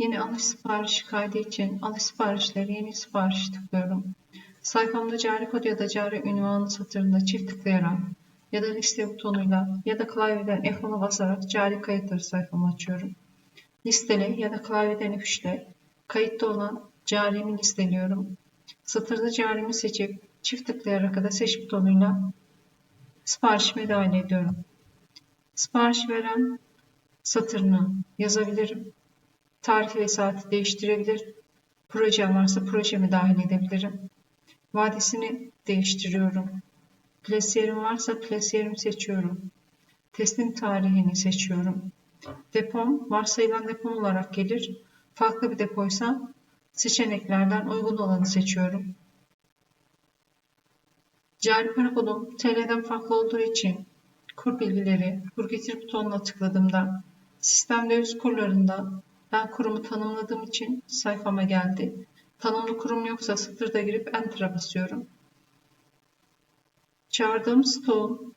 Yeni alış siparişi kaydı için alış siparişleri yeni sipariş tıklıyorum. Sayfamda cari kod ya da cari ünvanı satırında çift tıklayarak ya da liste butonuyla ya da klavyeden F10'a basarak cari kayıtları sayfamı açıyorum. Listele ya da klavyeden F3'le kayıtta olan carimi listeliyorum. Satırda carimi seçip çift tıklayarak ya da seç butonuyla siparişime dahil ediyorum. Sipariş veren satırını yazabilirim. Tarihi ve saati değiştirebilir. Projem varsa projemi dahil edebilirim. Vadesini değiştiriyorum. Plasiyerim varsa plasiyerimi seçiyorum. Teslim tarihini seçiyorum. Depom varsayılan depom olarak gelir. Farklı bir depoysa seçeneklerden uygun olanı seçiyorum. Cari para kodum TL'den farklı olduğu için kur bilgileri, kur getir butonuna tıkladığımda sistem döviz kurlarında ben kurumu tanımladığım için sayfama geldi. Tanımlı kurum yoksa satırda girip Enter'a basıyorum. Çağırdığım stoğun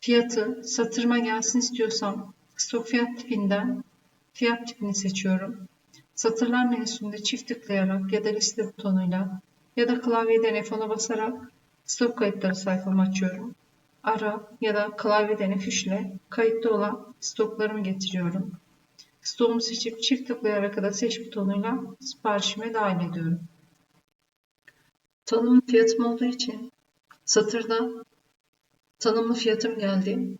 fiyatı satırıma gelsin istiyorsam stok fiyat tipinden fiyat tipini seçiyorum. Satırlar menüsünde çift tıklayarak ya da liste butonuyla ya da klavyeden F10'a basarak stok kayıtları sayfamı açıyorum. Ara ya da klavyeden F3 ile kayıtta olan stoklarımı getiriyorum. Stoğumu seçip çift tıklayarak ya da seç butonuyla siparişime dahil ediyorum. Tanımlı fiyatım olduğu için satırda tanımlı fiyatım geldi.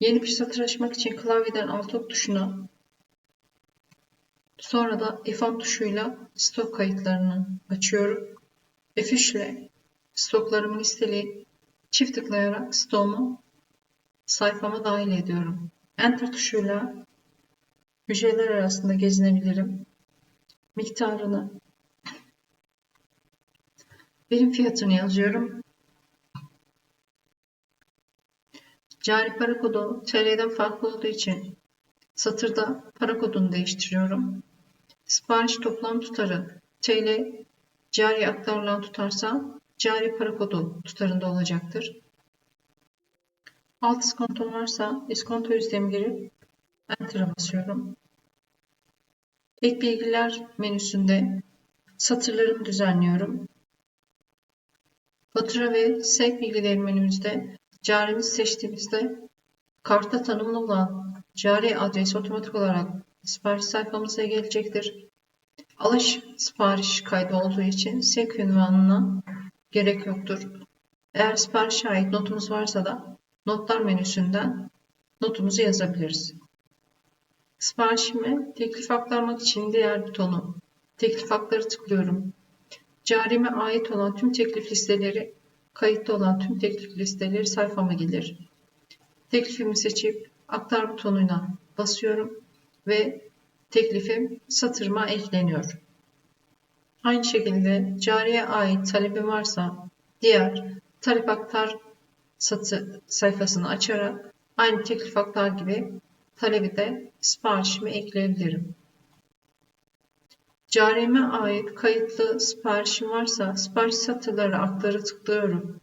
Yeni bir satır açmak için klavyeden alt ok tuşuna sonra da F10 tuşuyla stok kayıtlarını açıyorum. F3 ile stoklarımı listeleyip çift tıklayarak stoğumu sayfama dahil ediyorum. Enter tuşuyla hücreler arasında gezinebilirim. Miktarını birim fiyatını yazıyorum. Cari para kodu TL'den farklı olduğu için satırda para kodunu değiştiriyorum. Sipariş toplam tutarı TL cari aktarılan tutarsa cari para kodu tutarında olacaktır. Alt iskonto varsa iskonto yüzdemi girip Enter'a basıyorum. Ek bilgiler menüsünde satırlarımı düzenliyorum. Fatura ve sevk bilgileri menümüzde carimiz seçtiğimizde kartta tanımlı olan cari adres otomatik olarak sipariş sayfamıza gelecektir. Alış sipariş kaydı olduğu için sevk ünvanına gerek yoktur. Eğer siparişe ait notumuz varsa da notlar menüsünden notumuzu yazabiliriz. Siparişime teklif aktarmak için diğer butonu teklif hakları tıklıyorum. Carime ait olan tüm teklif listeleri, kayıtlı olan tüm teklif listeleri sayfama gelir. Teklifimi seçip aktar butonuna basıyorum ve teklifim satırıma ekleniyor. Aynı şekilde cariye ait talebim varsa diğer talep aktar satı sayfasını açarak aynı teklif aktar gibi talebi de siparişime ekleyebilirim. Carime ait kayıtlı siparişim varsa sipariş satırları aktarı tıklıyorum.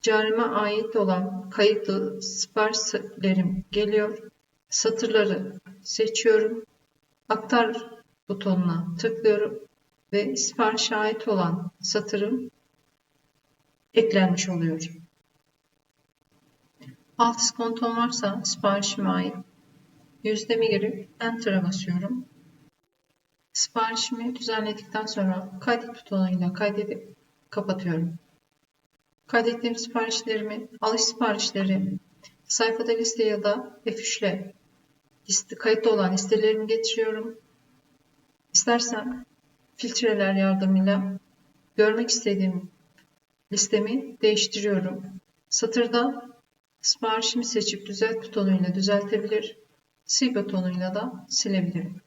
Carime ait olan kayıtlı siparişlerim geliyor. Satırları seçiyorum. Aktar butonuna tıklıyorum ve siparişe ait olan satırım eklenmiş oluyor. Alt iskontom varsa siparişime ait yüzdemi girip Enter'a basıyorum. Siparişimi düzenledikten sonra kaydet butonuyla kaydedip kapatıyorum. Kaydettiğim siparişlerimi, alış siparişleri, sayfada liste ya da F3 ile kayıtlı olan listelerimi getiriyorum. İstersen filtreler yardımıyla görmek istediğim listemi değiştiriyorum. Satırda siparişimi seçip düzelt butonuyla düzeltebilir, sil butonuyla da silebilirim.